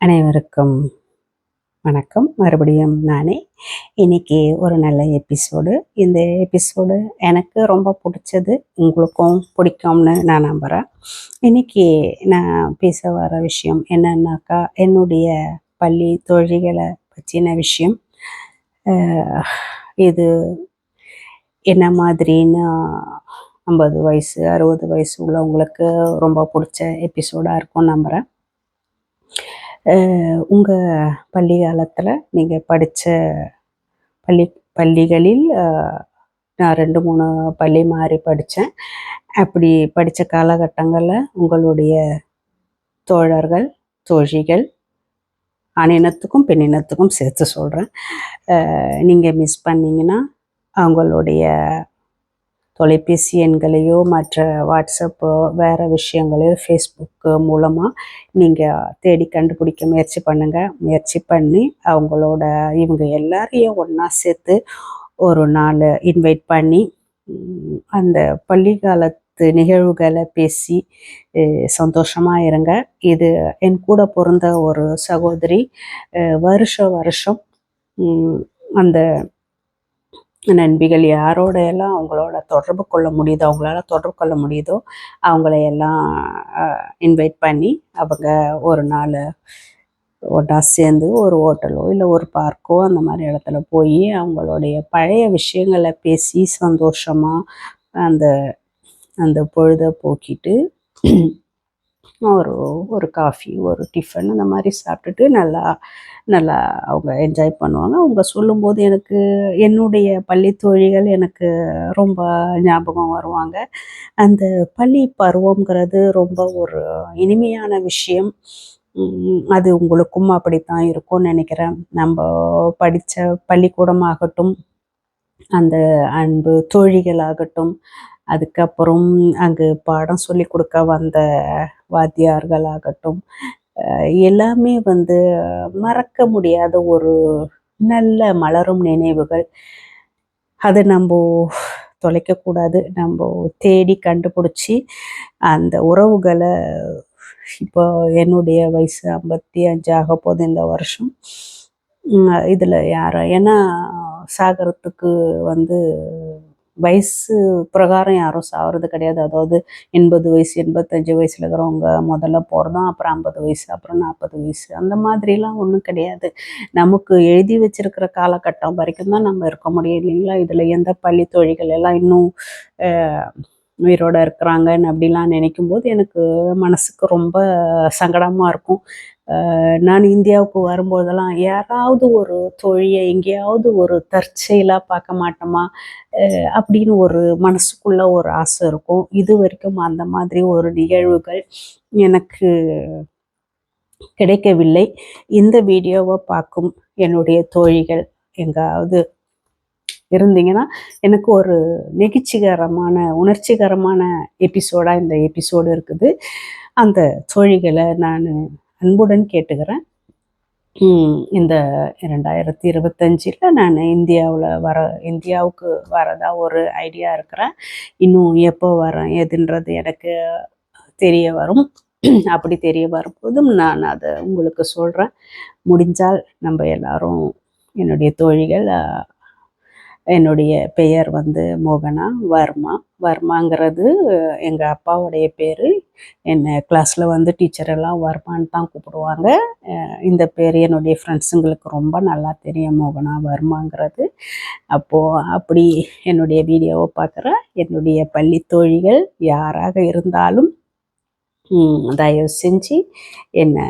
அனைவருக்கும் வணக்கம். மறுபடியும் நானே இன்னைக்கு ஒரு நல்ல எபிசோடு இந்த எபிசோடு எனக்கு ரொம்ப பிடிச்சது உங்களுக்கும் பிடிக்கும்னு நான் நம்புகிறேன் இன்னைக்கு நான் பேச வர விஷயம் என்னன்னாக்கா என்னுடைய பள்ளி தொழில்களை பற்றின விஷயம். இது என்ன மாதிரின்னு ஐம்பது வயசு அறுபது வயசு உள்ளவங்களுக்கு ரொம்ப பிடிச்ச எபிசோடாக இருக்கும் நம்புகிறேன் உங்கள் பள்ளி காலத்தில் நீங்கள் படித்த பள்ளி பள்ளிகளில் நான் ரெண்டு மூணு பள்ளி மாறி படித்தேன் அப்படி படித்த காலகட்டங்களில் உங்களுடைய தோழர்கள் தோழிகள் ஆணினத்துக்கும் பெண்ணினத்துக்கும் சேர்த்து சொல்கிறேன் நீங்கள் மிஸ் பண்ணீங்கன்னா அவங்களுடைய தொலைபேசி எண்களையோ மற்ற வாட்ஸ்அப்போ வேறு விஷயங்களையோ ஃபேஸ்புக்கு மூலமாக நீங்கள் தேடி கண்டுபிடிக்க முயற்சி பண்ணுங்கள் முயற்சி பண்ணி அவங்களோட இவங்க எல்லாரையும் ஒன்றா சேர்த்து ஒரு நாள் இன்வைட் பண்ணி அந்த பள்ளி காலத்து நிகழ்வுகளை பேசி சந்தோஷமாக இருங்க. இது என் கூட பிறந்த ஒரு சகோதரி வருஷ வருஷம் வருஷம் அந்த நண்பிகள் யாரோட எல்லாம் அவங்களோட தொடர்பு கொள்ள முடியுதோ அவங்களால தொடர்பு கொள்ள முடியுதோ அவங்களையெல்லாம் எல்லாம் இன்வைட் பண்ணி அவங்க ஒரு நாள் ஒன்றா சேர்ந்து ஒரு ஹோட்டலோ இல்லை ஒரு பார்க்கோ அந்த மாதிரி இடத்துல போய் அவங்களுடைய பழைய விஷயங்களை பேசி சந்தோஷமாக அந்த அந்த பொழுதை போக்கிட்டு ஒரு ஒரு காஃபி ஒரு டிஃபன் அந்த மாதிரி சாப்பிட்டுட்டு நல்லா நல்லா அவங்க என்ஜாய் பண்ணுவாங்க. அவங்க சொல்லும்போது எனக்கு என்னுடைய பள்ளி தோழிகள் எனக்கு ரொம்ப ஞாபகம் வருவாங்க. அந்த பள்ளி பருவங்கிறது ரொம்ப ஒரு இனிமையான விஷயம். அது உங்களுக்கும் அப்படித்தான் இருக்கும்னு நினைக்கிறேன். நம்ம படித்த பள்ளிக்கூடமாகட்டும் அந்த அன்பு தோழிகளாகட்டும் அதுக்கப்புறம் அங்கு பாடம் சொல்லி கொடுக்க வந்த வாத்தியார்களாகட்டும் எல்லாமே வந்து மறக்க முடியாத ஒரு நல்ல மலரும் நினைவுகள். அதை நம்ம தொலைக்கக்கூடாது. நம்ம தேடி கண்டுபிடிச்சி அந்த உறவுகளை இப்போ என்னுடைய வயசு ஐம்பத்தி அஞ்சு ஆக போகுது இந்த வருஷம் இதில் யாரும் ஏன்னா சாகரத்துக்கு வந்து வயசு பிரகாரம் யாரும் சாகிறது கிடையாது. அதாவது எண்பது வயசு எண்பத்தஞ்சு வயசில் இருக்கிறவங்க முதல்ல போகிறதும் அப்புறம் ஐம்பது வயசு அப்புறம் நாற்பது வயசு. அந்த மாதிரிலாம் ஒன்றும் கிடையாது. நமக்கு எழுதி வச்சிருக்கிற காலகட்டம் வரைக்கும் தான் நம்ம இருக்க முடியும் இல்லைங்களா? இதில் எந்த பள்ளி தொழில்கள் எல்லாம் இன்னும் உயிரோட இருக்கிறாங்கன்னு அப்படிலாம் நினைக்கும் போது எனக்கு மனசுக்கு ரொம்ப சங்கடமாக இருக்கும். நான் இந்தியாவுக்கு வரும்போதெல்லாம் யாராவது ஒரு தொழிலை எங்கேயாவது ஒரு தற்செயலாக பார்க்க மாட்டோமா? அப்படின்னு ஒரு மனசுக்குள்ள ஒரு ஆசை இருக்கும். இது வரைக்கும் அந்த மாதிரி ஒரு நிகழ்வுகள் எனக்கு கிடைக்கவில்லை. இந்த வீடியோவை பார்க்கும் என்னுடைய தோழிகள் எங்காவது இருந்தீங்கன்னா எனக்கு ஒரு நெகிழ்ச்சிகரமான உணர்ச்சிகரமான எபிசோடாக இந்த எபிசோடு இருக்குது. அந்த தோழிகளை நான் அன்புடன் கேட்டுக்கிறேன். இந்த ரெண்டாயிரத்தி இருபத்தஞ்சில் நான் இந்தியாவில் வர இந்தியாவுக்கு வரதா ஒரு ஐடியா இருக்கிறேன். இன்னும் எப்போ வரேன் எதுன்றது எனக்கு தெரிய வரும். அப்படி தெரிய வரும்போதும் நான் அதை உங்களுக்கு சொல்கிறேன் முடிஞ்சால் நம்ம எல்லாரும் என்னுடைய தோழிகள் என்னுடைய பெயர் வந்து மோகனா வர்மா. வர்மாங்கிறது எங்கள் அப்பாவுடைய பேர். என்னை கிளாஸில் வந்து டீச்சர் எல்லாம் வர்மான்னு தான் கூப்பிடுவாங்க. இந்த பேர் என்னுடைய ஃப்ரெண்ட்ஸுங்களுக்கு ரொம்ப நல்லா தெரியும். மோகனா வர்மாங்கிறது. அப்போது அப்படி என்னுடைய வீடியோவை பார்க்குற என்னுடைய பள்ளி தோழிகள் யாராக இருந்தாலும் தயவு செஞ்சு என்னை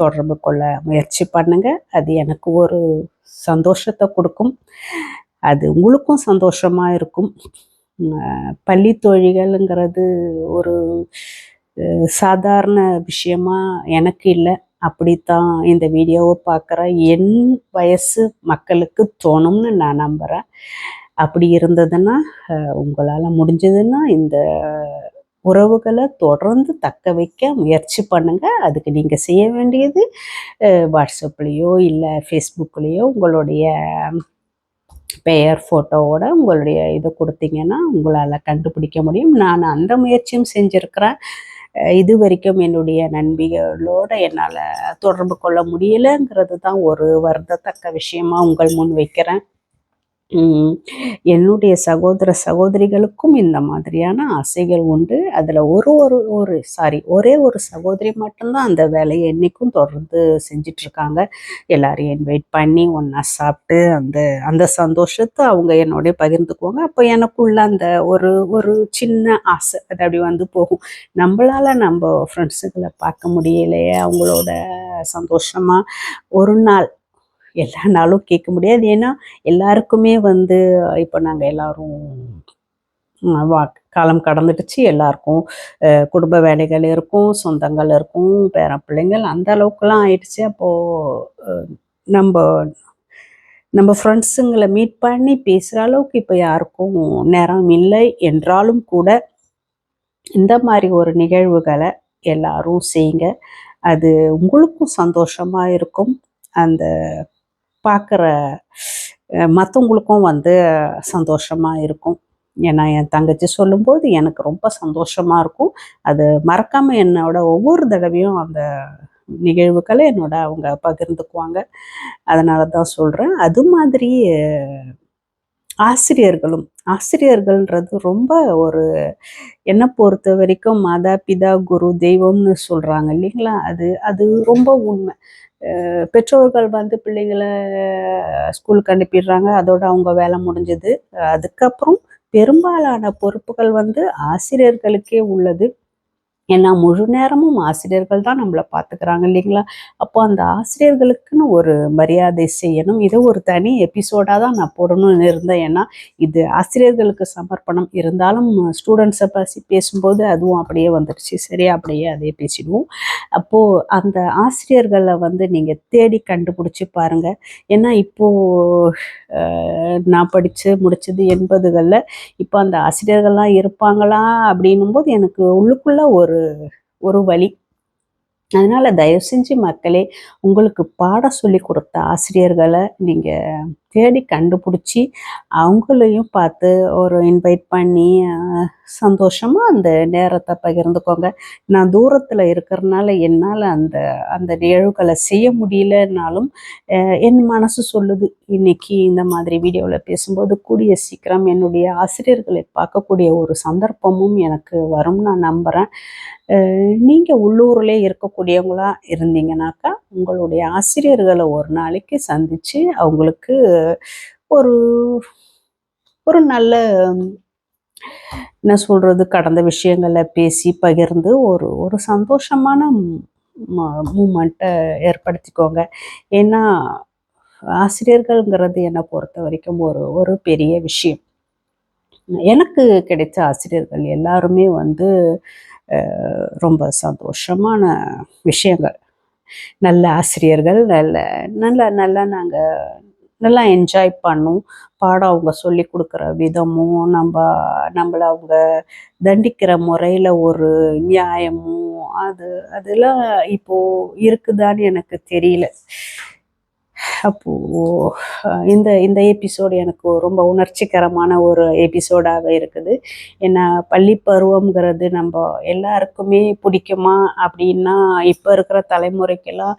தொடர்பு கொள்ள முயற்சி பண்ணுங்க. அது எனக்கு ஒரு சந்தோஷத்தை கொடுக்கும். அது உங்களுக்கும் சந்தோஷமாக இருக்கும். பள்ளி தோழிகள்ங்கிறது ஒரு சாதாரண விஷயமா எனக்கு இல்லை. அப்படித்தான் இந்த வீடியோவை பார்க்குற என் வயசு மக்களுக்கு தோணும்னு நான் நம்புகிறேன் அப்படி இருந்ததுன்னா உங்களால் முடிஞ்சதுன்னா இந்த உறவுகளை தொடர்ந்து தக்க வைக்க முயற்சி பண்ணுங்கள் அதுக்கு நீங்கள் செய்ய வேண்டியது வாட்ஸ்அப்லேயோ இல்லை ஃபேஸ்புக்லேயோ உங்களுடைய பெயர் ஃபோட்டோவோட உங்களுடைய இதை கொடுத்தீங்கன்னா உங்களால் கண்டுபிடிக்க முடியும். நான் அந்த முயற்சியும் செஞ்சுருக்கிறேன். இது வரைக்கும் என்னுடைய நண்பிகளோடு என்னால் தொடர்பு கொள்ள முடியலைங்கிறது தான் ஒரு வருந்தத்தக்க விஷயமா உங்கள் முன் வைக்கிறேன். என்னுடைய சகோதர சகோதரிகளுக்கும் இந்த மாதிரியான ஆசைகள் உண்டு. அதில் ஒரு ஒரு ஒரு சாரி ஒரே ஒரு சகோதரி மட்டும்தான் அந்த வேலையை என்றைக்கும் தொடர்ந்து செஞ்சிட்ருக்காங்க. எல்லாரையும் இன்வைட் பண்ணி ஒன்றா சாப்பிட்டு அந்த அந்த சந்தோஷத்தை அவங்க என்னோடய பகிர்ந்துக்குவாங்க. அப்போ எனக்குள்ள அந்த ஒரு ஒரு சின்ன ஆசை அது அப்படி வந்து போகும். நம்மளால் நம்ம ஃப்ரெண்ட்ஸுகளை பார்க்க முடியலையே அவங்களோட சந்தோஷமாக ஒரு நாள் எல்லா நாளும் கேட்க முடியாது. ஏன்னா எல்லாருக்குமே வந்து இப்போ நாங்கள் எல்லாரும் வா காலம் கடந்துடுச்சு. எல்லாருக்கும் குடும்ப வேலைகள் இருக்கும் சொந்தங்கள் இருக்கும் பேர பிள்ளைங்கள் அந்த அளவுக்குலாம் ஆயிடுச்சு. அப்போது நம்ம நம்ம ஃப்ரெண்ட்ஸுங்களை மீட் பண்ணி பேசுகிற அளவுக்கு இப்போ யாருக்கும் நேரம் இல்லை. என்றாலும் கூட இந்த மாதிரி ஒரு நிகழ்வுகளை எல்லாரும் செய்யுங்க அது உங்களுக்கும் சந்தோஷமாக இருக்கும். அந்த பார்க்குற மற்றவங்களுக்கும் வந்து சந்தோஷமாக இருக்கும். ஏன்னா என் தங்கச்சி சொல்லும்போது எனக்கு ரொம்ப சந்தோஷமாக இருக்கும். அது மறக்காமல் என்னோட ஒவ்வொரு தடவையும் அந்த நிகழ்வுகளை என்னோட அவங்க பகிர்ந்துக்குவாங்க. அதனால தான் சொல்கிறேன் அது மாதிரி ஆசிரியர்களும் ஆசிரியர்கள்ன்றது ரொம்ப ஒரு என்னை பொறுத்த வரைக்கும் மாதா பிதா குரு தெய்வம்னு சொல்கிறாங்க இல்லைங்களா? அது அது ரொம்ப உண்மை. பெற்றோர்கள் வந்து பிள்ளைங்களை ஸ்கூலுக்கு அனுப்பிடுறாங்க அதோட அவங்க வேலை முடிஞ்சது. அதுக்கப்புறம் பெரும்பாலான பொறுப்புகள் வந்து ஆசிரியர்களுக்கே உள்ளது. ஏன்னா முழு நேரமும் ஆசிரியர்கள் தான் நம்மளை பார்த்துக்கிறாங்க இல்லைங்களா? அப்போ அந்த ஆசிரியர்களுக்குன்னு ஒரு மரியாதை செய்யணும். இதை ஒரு தனி எபிசோடாக தான் நான் போடணும்னு இருந்தேன். ஏன்னா இது ஆசிரியர்களுக்கு சமர்ப்பணம். இருந்தாலும் ஸ்டூடெண்ட்ஸை பசி பேசும்போது அதுவும் அப்படியே வந்துடுச்சு சரியா அப்படியே அதே பேசிடுவோம். அப்போது அந்த ஆசிரியர்களை வந்து நீங்கள் தேடி கண்டுபிடிச்சி பாருங்கள் ஏன்னா இப்போது நான் படித்து முடித்தது எண்பதுகளில் இப்போ அந்த ஆசிரியர்கள்லாம் இருப்பாங்களா? அப்படின்னும் போது எனக்கு உள்ளுக்குள்ளே ஒரு ஒரு வழி. அதனால் தயவு செஞ்சு மக்களே உங்களுக்கு பாடம் சொல்லி கொடுத்த ஆசிரியர்களை நீங்கள் தேடி கண்டுபிடிச்சி அவங்களையும் பார்த்து ஒரு இன்வைட் பண்ணி சந்தோஷமாக அந்த நேரத்தை பகிர்ந்துக்கோங்க. நான் தூரத்தில் இருக்கிறனால என்னால் அந்த அந்த நிகழ்வுகளை செய்ய முடியலனாலும் என் மனசு சொல்லுது இன்னைக்கு இந்த மாதிரி வீடியோவில் பேசும்போது கூடிய சீக்கிரம் என்னுடைய ஆசிரியர்களை பார்க்கக்கூடிய ஒரு சந்தர்ப்பமும் எனக்கு வரும். நான் நம்புகிறேன் நீங்கள் உள்ளூரில் இருக்கக்கூடியவங்களா இருந்தீங்கனாக்கா உங்களுடைய ஆசிரியர்களை ஒரு நாளைக்கு சந்தித்து அவங்களுக்கு ஒரு ஒரு நல்ல என்ன சொல்கிறது கடந்த விஷயங்களை பேசி பகிர்ந்து ஒரு ஒரு சந்தோஷமான மூமெண்ட்டை ஏற்படுத்திக்கோங்க. ஏன்னா ஆசிரியர்கள்ங்கிறது என்னை பொறுத்த வரைக்கும் ஒரு ஒரு பெரிய விஷயம். எனக்கு கிடைச்ச ஆசிரியர்கள் எல்லாருமே வந்து ரொம்ப சந்தோஷமான விஷயங்கள். நல்ல ஆசிரியர்கள் நல்ல நல்ல நல்லா நாங்கள் நல்லா என்ஜாய் பண்ணும். பாடம் அவங்க சொல்லி கொடுக்குற விதமும் நம்ம நம்மளை அவங்க தண்டிக்கிற முறையில் ஒரு நியாயமும் அது அதெல்லாம் இப்போது இருக்குதான்னு எனக்கு தெரியல. அப்போது இந்த இந்த எபிசோடு எனக்கு ரொம்ப உணர்ச்சிகரமான ஒரு எபிசோடாக இருக்குது. ஏன்னா பள்ளி பருவங்கிறது நம்ம எல்லாருக்குமே பிடிக்குமா அப்படின்னா இப்போ இருக்கிற தலைமுறைக்கெல்லாம்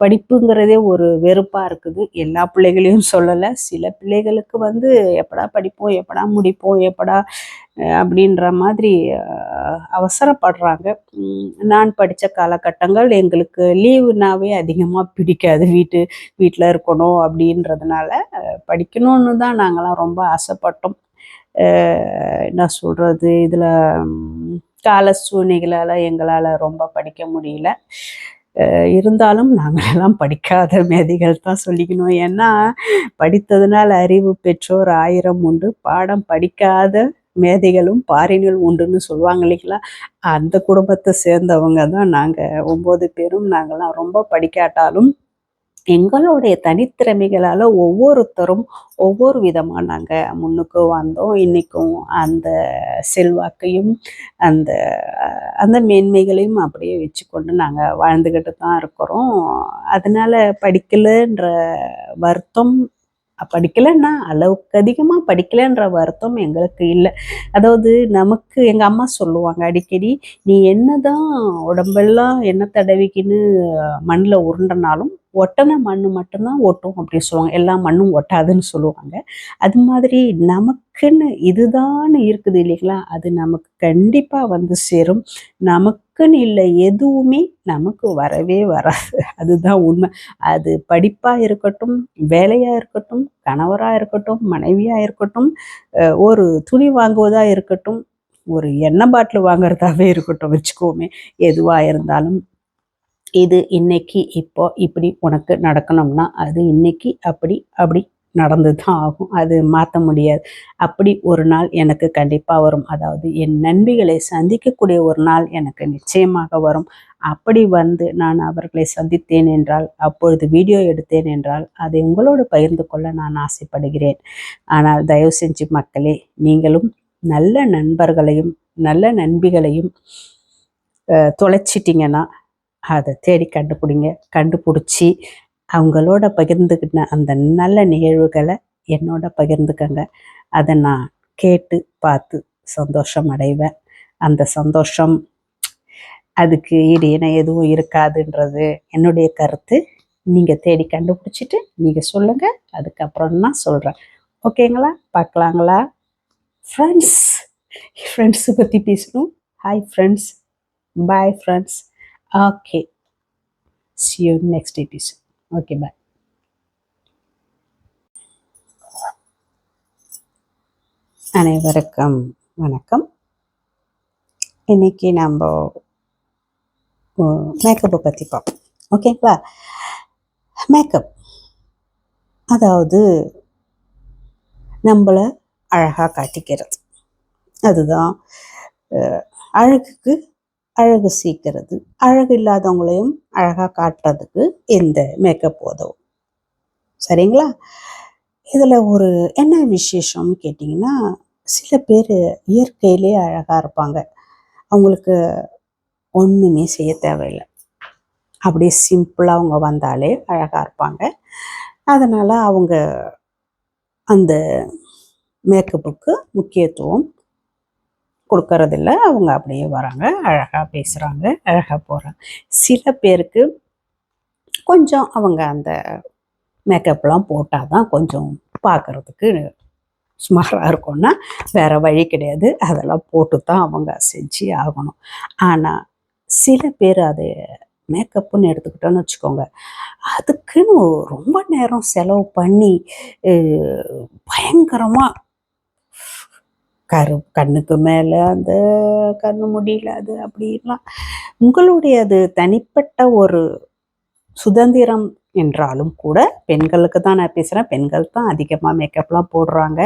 படிப்புங்கிறதே ஒரு வெறுப்பாக இருக்குது. எல்லா பிள்ளைகளையும் சொல்லலை. சில பிள்ளைகளுக்கு வந்து எப்படா படிப்போம் எப்படா முடிப்போம் எப்படா அப்படின்ற மாதிரி அவசரப்படுறாங்க. நான் படித்த காலகட்டங்கள் எங்களுக்கு லீவுனாவே அதிகமாக பிடிக்காது வீட்டு வீட்டில் இருக்கணும் அப்படின்றதுனால படிக்கணும்னு தான் நாங்களாம் ரொம்ப ஆசைப்பட்டோம். என்ன சொல்கிறது இதில் கால சூழ்நிலைகளால் எங்களால் ரொம்ப படிக்க முடியல. இருந்தாலும் நாங்களெல்லாம் படிக்காத மேதைகள் தான் சொல்லிக்கணும். ஏன்னா படித்ததுனால் அறிவு பெற்றோர் ஆயிரம் உண்டு. பாடம் படிக்காத மேதைகளும் பாரினில் உண்டுன்னு சொல்லுவாங்க இல்லைங்களா? அந்த குடும்பத்தை சேர்ந்தவங்க தான் நாங்கள் ஒம்பது பேரும் நாங்கள்லாம் ரொம்ப படிக்காட்டாலும் எங்களுடைய தனித்திறமைகளால் ஒவ்வொருத்தரும் ஒவ்வொரு விதமாக நாங்கள் முன்னுக்கு வந்தோம். இன்றைக்கும் அந்த செல்வாக்கையும் அந்த அந்த மேன்மைகளையும் அப்படியே வச்சுக்கொண்டு நாங்கள் வாழ்ந்துக்கிட்டு தான் இருக்கிறோம். அதனால் படிக்கலைன்ற வருத்தம் படிக்கலைன்னா அளவுக்கு அதிகமாக படிக்கலைன்ற வருத்தம் எங்களுக்கு இல்லை. அதாவது நமக்கு எங்கள் அம்மா சொல்லுவாங்க அடிக்கடி நீ என்ன தான் உடம்பெல்லாம் என்ன தடவிக்கின்னு மண்ணில் உருண்டனாலும் ஒட்டன மண் மட்டும்தான் ஒட்டும் அப்படின்னு சொல்லுவாங்க. எல்லா மண்ணும் ஒட்டாதுன்னு சொல்லுவாங்க. அது மாதிரி நமக்குன்னு இதுதான் இருக்குது இல்லைங்களா? அது நமக்கு கண்டிப்பாக வந்து சேரும். நமக்குன்னு இல்லை எதுவுமே நமக்கு வரவே வராது. அதுதான் உண்மை. அது படிப்பாக இருக்கட்டும் வேலையாக இருக்கட்டும் கணவராக இருக்கட்டும் மனைவியாக இருக்கட்டும் ஒரு துணி வாங்குவதாக இருக்கட்டும் ஒரு எண்ணெய் பாட்டில் வாங்குறதாவே இருக்கட்டும் வச்சுக்கோமே. எதுவாக இருந்தாலும் இது இன்னைக்கு இப்போ இப்படி உனக்கு நடக்கணும்னா அது இன்னைக்கு அப்படி அப்படி நடந்து தான் ஆகும். அது மாற்ற முடியாது. அப்படி ஒரு நாள் எனக்கு கண்டிப்பாக வரும். அதாவது என் நண்பிகளை சந்திக்கக்கூடிய ஒரு நாள் எனக்கு நிச்சயமாக வரும். அப்படி வந்து நான் அவர்களை சந்தித்தேன் என்றால் அப்பொழுது வீடியோ எடுத்தேன் என்றால் அதை உங்களோடு பகிர்ந்து கொள்ள நான் ஆசைப்படுகிறேன். ஆனால் தயவு செஞ்சு மக்களே நீங்களும் நல்ல நண்பர்களையும் நல்ல நண்பிகளையும் தொலைச்சிட்டிங்கன்னா அதை தேடி கண்டுபிடிங்க கண்டுபிடிச்சி அவங்களோட பகிர்ந்துக்கிட்ட அந்த நல்ல நிகழ்வுகளை என்னோட பகிர்ந்துக்கங்க. அதை நான் கேட்டு பார்த்து சந்தோஷம் அடைவேன். அந்த சந்தோஷம் அதுக்கு ஈடு இணை எதுவும் இருக்காதுன்றது என்னுடைய கருத்து. நீங்கள் தேடி கண்டுபிடிச்சிட்டு நீங்கள் சொல்லுங்கள் அதுக்கப்புறம் நான் சொல்கிறேன் ஓகேங்களா? பார்க்கலாங்களா? ஃப்ரெண்ட்ஸ் ஃப்ரெண்ட்ஸு பற்றி பேசணும். Hi friends bye friends okay see you next episode. Okay bye. அனைவருக்கும் வணக்கம். இன்னைக்கு நம்ம மேக்கப்பை பற்றி பார்ப்போம். ஓகேங்களா மேக்கப் அதாவது நம்மளை அழகாக காட்டிக்கிறது. அதுதான் அழகுக்கு அழகு சீக்கிறது. அழகு இல்லாதவங்களையும் அழகாக காட்டுறதுக்கு இந்த மேக்கப் உதவும். சரிங்களா? இதில் ஒரு என்ன விசேஷம்னு கேட்டிங்கன்னா சில பேர் இயற்கையிலே அழகாக இருப்பாங்க. அவங்களுக்கு ஒன்றுமே செய்ய தேவையில்லை. அப்படியே சிம்பிளாக அவங்க வந்தாலே அழகாக இருப்பாங்க. அதனால் அவங்க அந்த மேக்கப்புக்கு முக்கியத்துவம் கொடுக்கறதில்ல. அவங்க அப்படியே வராங்க. அழகாக பேசுகிறாங்க அழகாக போகிறாங்க சில பேருக்கு கொஞ்சம் அவங்க அந்த மேக்கப்லாம் போட்டால் தான் கொஞ்சம் பார்க்குறதுக்கு சுமாராக இருக்கும்னா வேறு வழி கிடையாது. அதெல்லாம் போட்டு தான் அவங்க செஞ்சு ஆகணும். ஆனால் சில பேர் அது மேக்கப்புன்னு எடுத்துக்கிட்டோன்னு வச்சுக்கோங்க. அதுக்குன்னு ரொம்ப நேரம் செலவு பண்ணி பயங்கரமாக கரு கண்ணுக்கு மேலே அந்த கண்ணு முடியல அது அப்படிலாம் உங்களுடைய அது தனிப்பட்ட ஒரு சுதந்திரம் என்றாலும் கூட பெண்களுக்கு தான் நான் பேசுகிறேன் பெண்கள் தான் அதிகமாக மேக்கப்லாம் போடுறாங்க.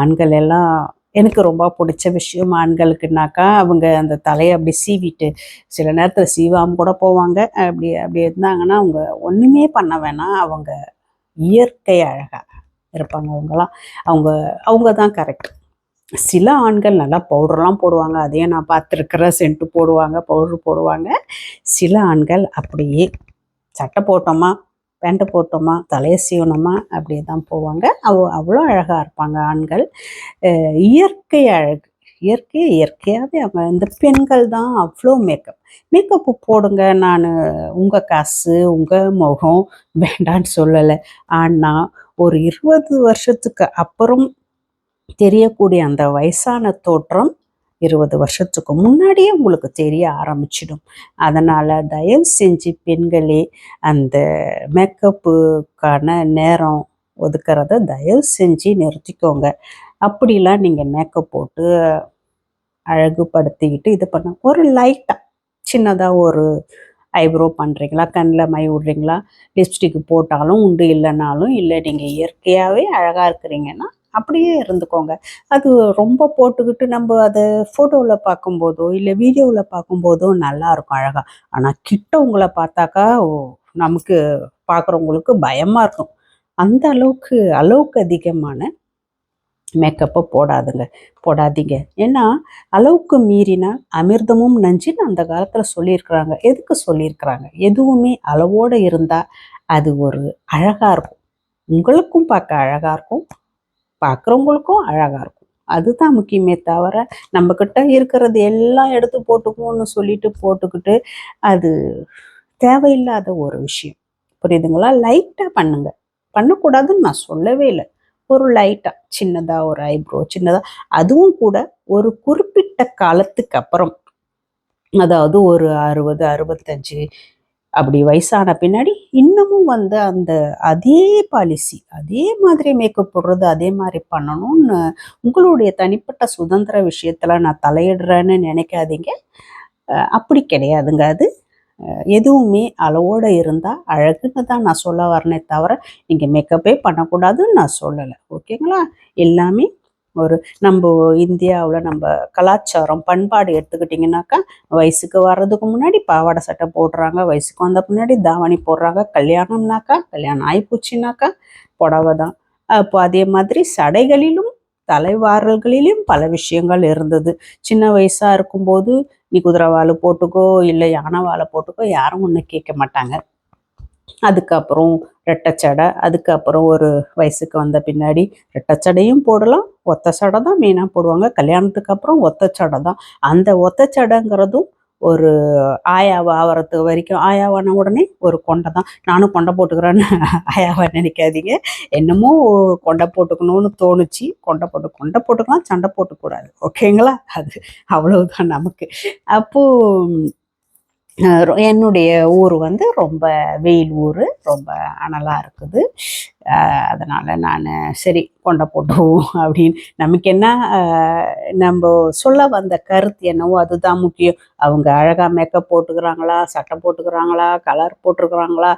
ஆண்கள் எல்லாம் எனக்கு ரொம்ப பிடிச்ச விஷயம் ஆண்களுக்குனாக்கா அவங்க அந்த தலையை அப்படி சீவிட்டு சில நேரத்தில் சீவாமல் கூட போவாங்க. அப்படி அப்படி இருந்தாங்கன்னா அவங்க ஒன்றுமே பண்ண வேணாம். அவங்க இயற்கை அழகாக இருப்பாங்க அவங்களாம் அவங்க அவங்க தான் கரெக்ட் சில ஆண்கள் நல்லா பவுடர்லாம் போடுவாங்க. அதையும் நான் பார்த்துருக்குறேன் சென்ட்டு போடுவாங்க பவுட்ரு போடுவாங்க. சில ஆண்கள் அப்படியே சட்டை போட்டோமா பேண்ட்டு போட்டோமா தலையை சீவனமா அப்படியே தான் போவாங்க. அவ அவ்வளோ அழகாக இருப்பாங்க ஆண்கள். இயற்கை அழகு இயற்கை இயற்கையாகவே அவங்க இந்த பெண்கள் தான் அவ்வளோ மேக்கப் மேக்கப்பு போடுங்க நான் உங்கள் காசு உங்கள் முகம் வேண்டான்னு சொல்லலை. ஆனால் ஒரு இருபது வருஷத்துக்கு அப்புறம் தெரியக்கூடிய அந்த வயசான தோற்றம் இருபது வருஷத்துக்கு முன்னாடியே உங்களுக்கு தெரிய ஆரம்பிச்சிடும். அதனால் தயவு செஞ்சு பெண்களே அந்த மேக்கப்புக்கான நேரம் ஒதுக்கிறத தயவு செஞ்சு நிறுத்திக்கோங்க. அப்படிலாம் நீங்கள் மேக்கப் போட்டு அழகுபடுத்திக்கிட்டு இது பண்ண ஒரு லைட்டாக சின்னதாக ஒரு ஐப்ரோ பண்ணுறீங்களா கண்ணில் மை விடுறீங்களா லிப்ஸ்டிக் போட்டாலும் உண்டு இல்லைனாலும் இல்லை நீங்கள் இயற்கையாகவே அழகாக இருக்கிறீங்கன்னா அப்படியே இருந்துக்கோங்க. அது ரொம்ப போட்டுக்கிட்டு நம்ம அதை ஃபோட்டோவில் பார்க்கும்போதோ இல்லை வீடியோவில் பார்க்கும்போதோ நல்லா இருக்கும் அழகாக ஆனால் கிட்ட உங்களை பார்த்தாக்கா நமக்கு பார்க்குறவங்களுக்கு பயமாக இருக்கும். அந்த அளவுக்கு அளவுக்கு அதிகமான மேக்கப்பை போடாதுங்க. போடாதீங்க. ஏன்னா அளவுக்கு மீறினா அமிர்தமும் நஞ்சுன்னு அந்த காலத்தில் சொல்லியிருக்கிறாங்க. எதுக்கு சொல்லியிருக்கிறாங்க? எதுவுமே அளவோடு இருந்தால் அது ஒரு அழகாக இருக்கும். உங்களுக்கும் பார்க்க அழகாக இருக்கும். பார்க்குறவங்களுக்கும் அழகாக இருக்கும். அதுதான் முக்கியமே தவிர நம்மக்கிட்ட இருக்கிறது எல்லாம் எடுத்து போட்டுக்குவோம்னு சொல்லிட்டு போட்டுக்கிட்டு அது தேவையில்லாத ஒரு விஷயம். புரியுதுங்களா? லைட்டாக பண்ணுங்க. பண்ணக்கூடாதுன்னு நான் சொல்லவே இல்லை. ஒரு லைட்டாக சின்னதாக ஒரு ஐப்ரோ சின்னதாக அதுவும் கூட ஒரு குறிப்பிட்ட காலத்துக்கு அப்புறம். அதாவது ஒரு அறுபது அறுபத்தஞ்சு அப்படி வயசான பின்னாடி இன்னமும் வந்து அந்த அதே பாலிசி அதே மாதிரி மேக்கப் போடுறது அதே மாதிரி பண்ணணும்னு உங்களுடைய தனிப்பட்ட சுதந்திர விஷயத்தில் நான் தலையிடுறேன்னு நினைக்காதீங்க. அப்படி கிடையாதுங்க அது. எதுவுமே அளவோடு இருந்தால் அழகுன்னு தான் நான் சொல்ல வரனே தவிர நீங்கள் மேக்கப்பே பண்ணக்கூடாதுன்னு நான் சொல்லலை. ஓகேங்களா? எல்லாமே ஒரு நம்ம இந்தியாவில் நம்ம கலாச்சாரம் பண்பாடு எடுத்துக்கிட்டிங்கனாக்கா வயசுக்கு வர்றதுக்கு முன்னாடி பாவாடை சட்டை போடுறாங்க வயசுக்கு வந்த முன்னாடி தாவணி போடுறாங்க கல்யாணம்னாக்கா கல்யாணம் ஆயிப்போச்சுனாக்கா புடவை தான். அப்போ அதே மாதிரி சடைகளிலும் தலைவாரல்களிலும் பல விஷயங்கள் இருந்தது. சின்ன வயசாக இருக்கும்போது நீ குதிரைவால் போட்டுக்கோ இல்லை யானை வாழை போட்டுக்கோ யாரும் ஒன்று கேட்க மாட்டாங்க. அதுக்கப்புறம் ரெட்டச்சடை அதுக்கப்புறம் ஒரு வயசுக்கு வந்த பின்னாடி ரெட்டச்சடையும் போடலாம் ஒத்த சடை தான் மெயினாக போடுவாங்க. கல்யாணத்துக்கு அப்புறம் ஒத்த சடை தான். அந்த ஒத்த சடைங்கிறதும் ஒரு ஆயாவா ஆகிறது வரைக்கும் ஆயாவான உடனே ஒரு கொண்டை தான். நானும் கொண்டை போட்டுக்கிறேன்னு ஆயாவா நினைக்காதீங்க. என்னமோ கொண்டை போட்டுக்கணும்னு தோணுச்சு. கொண்டை போட்டு கொண்டை போட்டுக்கலாம் சண்டை போட்டுக்கூடாது. ஓகேங்களா? அது அவ்வளவுதான் நமக்கு. அப்போது என்னுடைய ஊர் வந்து ரொம்ப வெயில் ஊர் ரொம்ப அனலாக இருக்குது. அதனால் நான் சரி கொண்டை போட்டுவோம் அப்படின்னு. நமக்கு என்ன நம்ம சொல்ல வந்த கருத்து என்னவோ அதுதான் முக்கியம். அவங்க அழகாக மேக்கப் போட்டுக்கிறாங்களா சட்டை போட்டுக்கிறாங்களா கலர் போட்டிருக்கிறாங்களா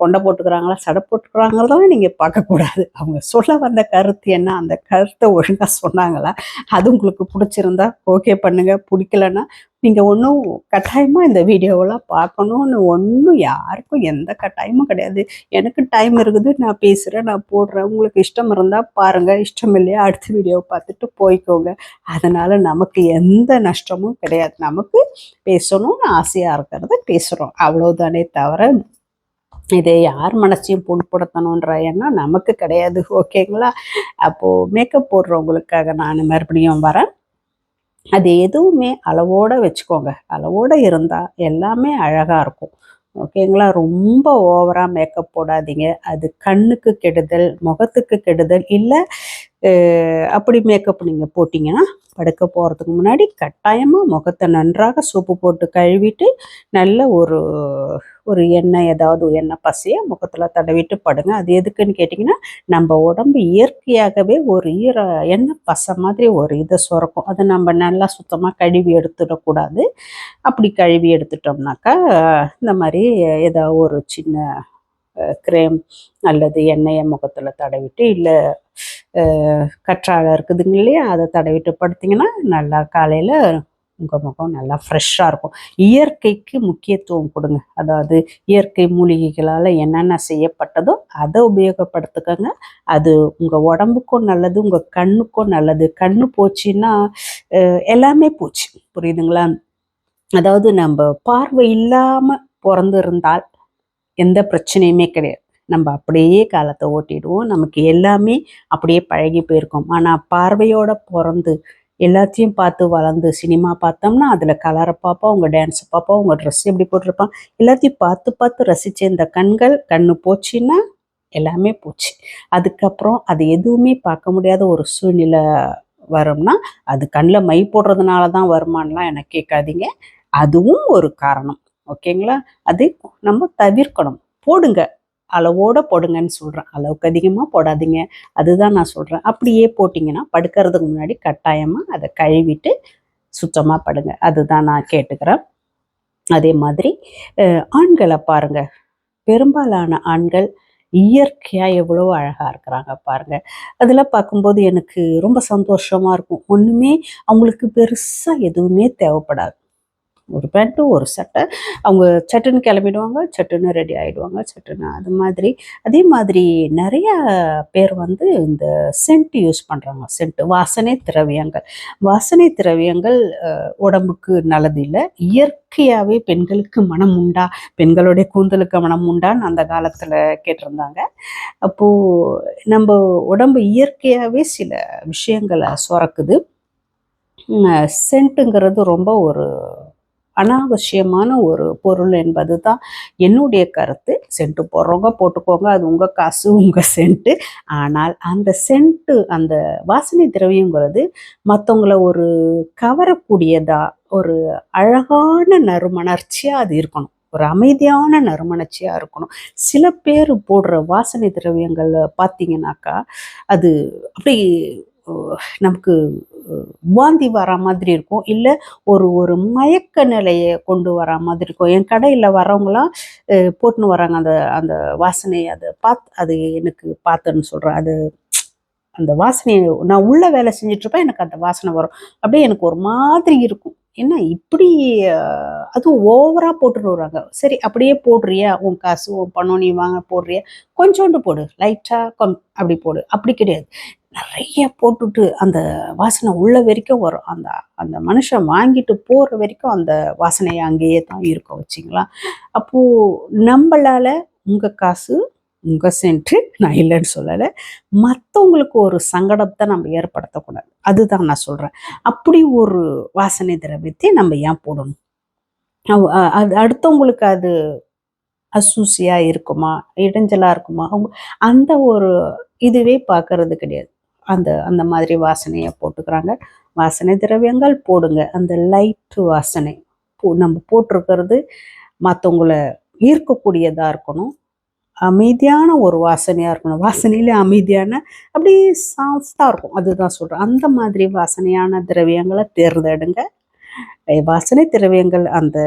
கொண்டை போட்டுக்கிறாங்களா சடை போட்டுக்கிறாங்களா நீங்கள் பார்க்கக்கூடாது அவங்க சொல்ல வந்த கருத்து என்ன அந்த கருத்தை ஒழுங்காக சொன்னாங்களா அது உங்களுக்கு பிடிச்சிருந்தா ஓகே பண்ணுங்கள் பிடிக்கலன்னா நீங்கள் ஒன்றும் கட்டாயமாக இந்த வீடியோவெல்லாம் பார்க்கணுன்னு ஒன்றும் யாருக்கும் எந்த கட்டாயமும் கிடையாது. எனக்கு டைம் இருக்குது நான் பேசுகிறேன் நான் போடுறேன். உங்களுக்கு இஷ்டம் இருந்தால் பாருங்கள் இஷ்டம் இல்லையா அடுத்த வீடியோவை பார்த்துட்டு போய்க்கோங்க. அதனால் நமக்கு எந்த நஷ்டமும் கிடையாது. நமக்கு பேசணும்னு ஆசையாக இருக்கிறத பேசுகிறோம் அவ்வளோதானே தவிர இதை யார் மனசையும் புண்படுத்தணுன்ற எண்ணம் நமக்கு கிடையாது. ஓகேங்களா? அப்போது மேக்கப் போடுறவங்களுக்காக நான் மறுபடியும் வரேன். அது எதுவுமே அளவோட வச்சுக்கோங்க. அளவோட இருந்தால் எல்லாமே அழகாக இருக்கும். ஓகேங்களா ரொம்ப ஓவராக மேக்கப் போடாதீங்க. அது கண்ணுக்கு கெடுதல் முகத்துக்கு கெடுதல் இல்லை அப்படி மேக்கப் நீங்கள் போட்டிங்கன்னா படுக்க போகிறதுக்கு முன்னாடி கட்டாயமாக முகத்தை நன்றாக சோப்பு போட்டு கழுவிட்டு நல்ல ஒரு ஒரு எண்ணெய் ஏதாவது எண்ணெய் பசையை முகத்தில் தடவிட்டு படுங்க. அது எதுக்குன்னு கேட்டிங்கன்னா நம்ம உடம்பு இயற்கையாகவே ஒரு ஈர எண்ணெய் பசை மாதிரி ஒரு இதை சுரக்கும். அதை நம்ம நல்லா சுத்தமாக கழுவி எடுத்துடக்கூடாது. அப்படி கழுவி எடுத்துட்டோம்னாக்கா இந்த மாதிரி ஏதாவது ஒரு சின்ன க்ரேம் அல்லது எண்ணெயை முகத்தில் தடவிட்டு இல்லை கற்றாழை இருக்குதுங்க இல்லையா? அதை தடவிட்டு படுத்திங்கன்னா நல்லா காலையில் உங்கள் முகம் நல்லா ஃப்ரெஷ்ஷாக இருக்கும். இயற்கைக்கு முக்கியத்துவம் கொடுங்க. அதாவது இயற்கை மூலிகைகளால் என்னென்ன செய்யப்பட்டதோ அதை உபயோகப்படுத்துக்கோங்க. அது உங்கள் உடம்புக்கும் நல்லது உங்கள் கண்ணுக்கும் நல்லது. கண்ணு போச்சுன்னா எல்லாமே போச்சு. புரியுதுங்களா? அதாவது நம்ம பார்வை இல்லாமல் பிறந்திருந்தால் எந்த பிரச்சனையுமே கிடையாது. நம்ம அப்படியே காலத்தை ஓட்டிடுவோம். நமக்கு எல்லாமே அப்படியே பழகி போயிருக்கோம். ஆனால் பார்வையோட பிறந்து எல்லாத்தையும் பார்த்து வளர்ந்து சினிமா பார்த்தோம்னா அதில் கலரை பார்ப்போம் அவங்க டான்ஸை பார்ப்போம் உங்கள் ட்ரெஸ் எப்படி போட்டிருப்பான் எல்லாத்தையும் பார்த்து பார்த்து ரசித்த இந்த கண்கள் கண்ணு போச்சுன்னா எல்லாமே போச்சு. அதுக்கப்புறம் அது எதுவுமே பார்க்க முடியாத ஒரு சூழ்நிலை வரும்னா அது கண்ணில் மை போடுறதுனால தான் வருமானலாம் எனக்கு கேட்காதீங்க. அதுவும் ஒரு காரணம். ஓகேங்களா? அது நம்ம தவிர்க்கணும். போடுங்க. அளவோட போடுங்கன்னு சொல்கிறேன் அளவுக்கு அதிகமாக போடாதீங்க. அதுதான் நான் சொல்கிறேன் அப்படியே போட்டிங்கன்னா படுக்கிறதுக்கு முன்னாடி கட்டாயமாக அதை கழுவிட்டு சுத்தமாக படுங்க. அதுதான் நான் கேட்டுக்கிறேன். அதே மாதிரி ஆண்களை பாருங்க. பெரும்பாலான ஆண்கள் இயற்கையாக எவ்வளோ அழகாக இருக்கிறாங்க பாருங்க. அதெல்லாம் பார்க்கும்போது எனக்கு ரொம்ப சந்தோஷமாக இருக்கும். ஒன்றுமே அவங்களுக்கு பெருசாக எதுவுமே தேவைப்படாது. ஒரு பேண்ட்டு ஒரு சட்டை அவங்க சட்டுன்னு கிளம்பிடுவாங்க சட்டுன்னு ரெடி ஆகிடுவாங்க சட்டுன்னு அது மாதிரி. அதே மாதிரி நிறையா பேர் வந்து இந்த சென்ட் யூஸ் பண்ணுறாங்க சென்ட் வாசனை திரவியங்கள். வாசனை திரவியங்கள் உடம்புக்கு நல்லது இல்லை. இயற்கையாகவே பெண்களுக்கு மனம் உண்டா? பெண்களுடைய கூந்தலுக்கு மனம் உண்டான்னு அந்த காலத்தில் கேட்டிருந்தாங்க. அப்போது நம்ம உடம்பு இயற்கையாகவே சில விஷயங்களை சுரக்குது. சென்ட்டுங்கிறது ரொம்ப ஒரு அனாவசியமான ஒரு பொருள் என்பது தான் என்னுடைய கருத்து. சென்ட்டு போடுறவங்க போட்டுக்கோங்க அது உங்கள் காசு உங்கள் சென்ட்டு ஆனால் அந்த சென்ட்டு அந்த வாசனை திரவியங்கிறது மற்றவங்கள ஒரு கவரக்கூடியதா ஒரு அழகான நறுமணர்ச்சியாக அது இருக்கணும். ஒரு அமைதியான நறுமணர்ச்சியாக இருக்கணும். சில பேர் போடுற வாசனை திரவியங்கள் பார்த்தீங்கன்னாக்கா அது அப்படி நமக்கு வாந்தி வர மாதிரி இருக்கும். இல்லை ஒரு ஒரு மயக்க நிலையை கொண்டு வர மாதிரி இருக்கும். என் கடையில் வரவங்களாம் போட்டுன்னு வராங்க. அந்த அந்த வாசனையை அதை பார்த்து அது எனக்கு பார்த்தேன்னு சொல்கிறேன் அது அந்த வாசனையை நான் உள்ள வேலை செஞ்சிட்ருப்பேன் எனக்கு அந்த வாசனை வரும். அப்படியே எனக்கு ஒரு மாதிரி இருக்கும். என்ன இப்படி அதுவும் ஓவராக போட்டுட்டு வராங்க. சரி அப்படியே போடுறியா? உன் காசு உன் பணம் நீ வாங்க போடுறியா? கொஞ்சோண்டு போடு. லைட்டாக கொம் அப்படி போடு. அப்படி கிடையாது. நிறைய போட்டுட்டு அந்த வாசனை உள்ள வரைக்கும் வரும். அந்த அந்த மனுஷன் வாங்கிட்டு போகிற வரைக்கும் அந்த வாசனையை அங்கேயே தான் இருக்கும் வச்சிங்களா? அப்போது நம்மளால் உங்கள் காசு உங்கள் சென்ட்டு நான் இல்லைன்னு சொல்லலை மற்றவங்களுக்கு ஒரு சங்கடத்தை நம்ம ஏற்படுத்தக்கூடாது. அதுதான் நான் சொல்கிறேன் அப்படி ஒரு வாசனை திரவியத்தை நம்ம ஏன் போடணும்? அது அடுத்தவங்களுக்கு அது அசூசியாக இருக்குமா? இடைஞ்சலாக இருக்குமா? அவங்க அந்த ஒரு இதுவே பார்க்கறது கிடையாது. அந்த அந்த மாதிரி வாசனையை போட்டுக்கிறாங்க. வாசனை திரவியங்கள் போடுங்க. அந்த லைட் வாசனை போ நம்ம போட்டிருக்கிறது மற்றவங்கள ஈர்க்கக்கூடியதாக இருக்கணும். அமைதியான ஒரு வாசனையாக இருக்கணும். வாசனையில் அமைதியான அப்படியே சாஃப்டாக இருக்கும். அதுதான் சொல்கிறேன் அந்த மாதிரி வாசனையான திரவியங்களை தேர்ந்தெடுங்க. வாசனை திரவியங்கள் அந்த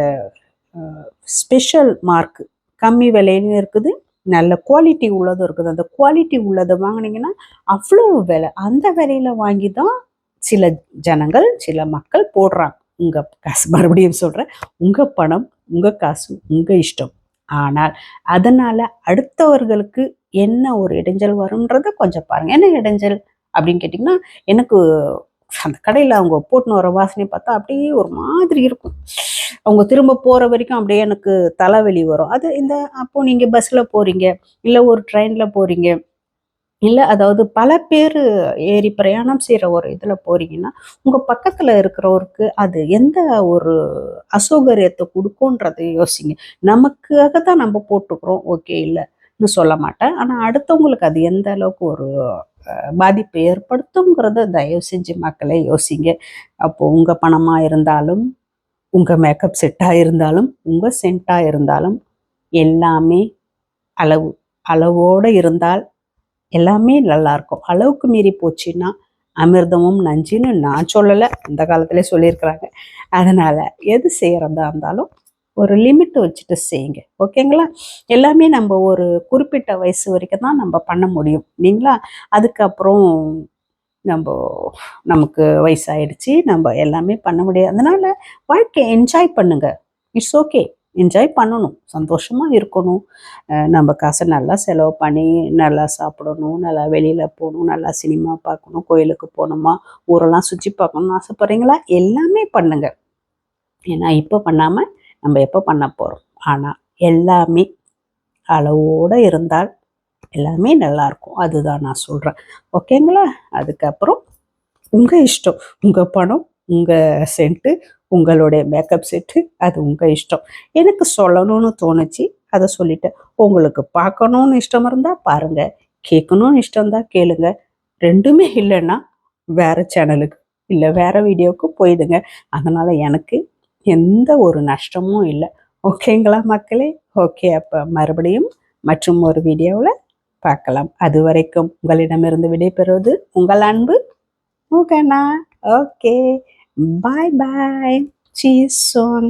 ஸ்பெஷல் மார்க் கம்மி விலையிலும் இருக்குது. நல்ல குவாலிட்டி உள்ளதும் இருக்குது. அந்த குவாலிட்டி உள்ளதை வாங்கினீங்கன்னா அவ்வளோ விலை. அந்த விலையில வாங்கி தான் சில ஜனங்கள் சில மக்கள் போடுறாங்க. உங்கள் காசு மறுபடியும் சொல்கிறேன் உங்கள் பணம் உங்கள் காசு உங்கள் இஷ்டம். ஆனால் அதனால் அடுத்தவர்களுக்கு என்ன ஒரு இடைஞ்சல் வரும்ன்றதை கொஞ்சம் பாருங்கள் என்ன இடைஞ்சல் அப்படின்னு கேட்டிங்கன்னா எனக்கு அந்த கடையில் அவங்க போட்டுன்னு வர வாசனை பார்த்தா அப்படியே ஒரு மாதிரி இருக்கும். அவங்க திரும்ப போகிற வரைக்கும் அப்படியே எனக்கு தலைவலி வரும். அது இந்த அப்போது நீங்கள் பஸ்ஸில் போகிறீங்க இல்லை ஒரு ட்ரெயினில் போகிறீங்க இல்லை அதாவது பல பேர் ஏறி பிரயாணம் செய்கிற ஒரு இதில் போகிறீங்கன்னா உங்கள் பக்கத்தில் இருக்கிறவருக்கு அது எந்த ஒரு அசௌகரியத்தை கொடுக்குன்றதை யோசிங்க. நமக்காக தான் நம்ம போட்டுக்கிறோம் ஓகே இல்லைன்னு சொல்ல மாட்டேன். ஆனால் அடுத்தவங்களுக்கு அது எந்த அளவுக்கு ஒரு பாதிப்பை ஏற்படுத்துங்கிறத தயவு செஞ்சு மக்களை யோசிங்க. அப்போ உங்கள் பணமாக இருந்தாலும் உங்கள் மேக்கப் செட்டாக இருந்தாலும் உங்கள் சென்ட்டாக இருந்தாலும் எல்லாமே அளவு அளவோடு இருந்தால் எல்லாமே நல்லாயிருக்கும் அளவுக்கு மீறி போச்சுன்னா அமிர்தமும் நஞ்சுன்னு நான் சொல்லலை. அந்த காலத்திலே சொல்லியிருக்கிறாங்க. அதனால் எது செய்கிறதா இருந்தாலும் ஒரு லிமிட் வச்சுட்டு செய்யுங்க. ஓகேங்களா? எல்லாமே நம்ம ஒரு குறிப்பிட்ட வயசு வரைக்கும் தான் நம்ம பண்ண முடியும். இல்லைங்களா? அதுக்கப்புறம் நம்ம நமக்கு வயசாயிடுச்சு. நம்ம எல்லாமே பண்ண முடியாது. அதனால் வாழ்க்கையை என்ஜாய் பண்ணுங்க. இட்ஸ் ஓகே என்ஜாய் பண்ணணும். சந்தோஷமாக இருக்கணும். நம்ம காசை நல்லா செலவு பண்ணி நல்லா சாப்பிடணும். நல்லா வெளியில் போகணும். நல்லா சினிமா பார்க்கணும். கோயிலுக்கு போகணுமா? ஊரெல்லாம் சுற்றி பார்க்கணும்னு ஆசைப்பட்றீங்களா? எல்லாமே பண்ணுங்கள் ஏன்னா இப்போ பண்ணாமல் நம்ம எப்போ பண்ண போகிறோம் ஆனால் எல்லாமே அளவோடு இருந்தால் எல்லாமே நல்லாயிருக்கும் அதுதான் நான் சொல்கிறேன் ஓகேங்களா அதுக்கப்புறம் உங்கள் இஷ்டம். உங்கள் பணம் உங்கள் சென்ட்டு உங்களுடைய மேக்கப் செட்டு அது உங்கள் இஷ்டம். எனக்கு சொல்லணும்னு தோணுச்சு. அதை சொல்லிட்டேன். உங்களுக்கு பார்க்கணுன்னு இஷ்டம் இருந்தால் பாருங்கள் கேட்கணும்னு இஷ்டம் தான் கேளுங்க. ரெண்டுமே இல்லைன்னா வேறு சேனலுக்கு இல்லை வேறு வீடியோவுக்கு போயிடுங்க. அதனால் எனக்கு எந்த ஒரு நஷ்டமும் இல்லை. ஓகேங்களா மக்களே? ஓகே அப்போ மறுபடியும் மற்றும் ஒரு வீடியோவில் பார்க்கலாம். அது வரைக்கும் உங்களிடமிருந்து விடைபெறுவது உங்கள் அன்பு ஓகேண்ணா ஓகே பாய் பாய் சீஸ் சோன்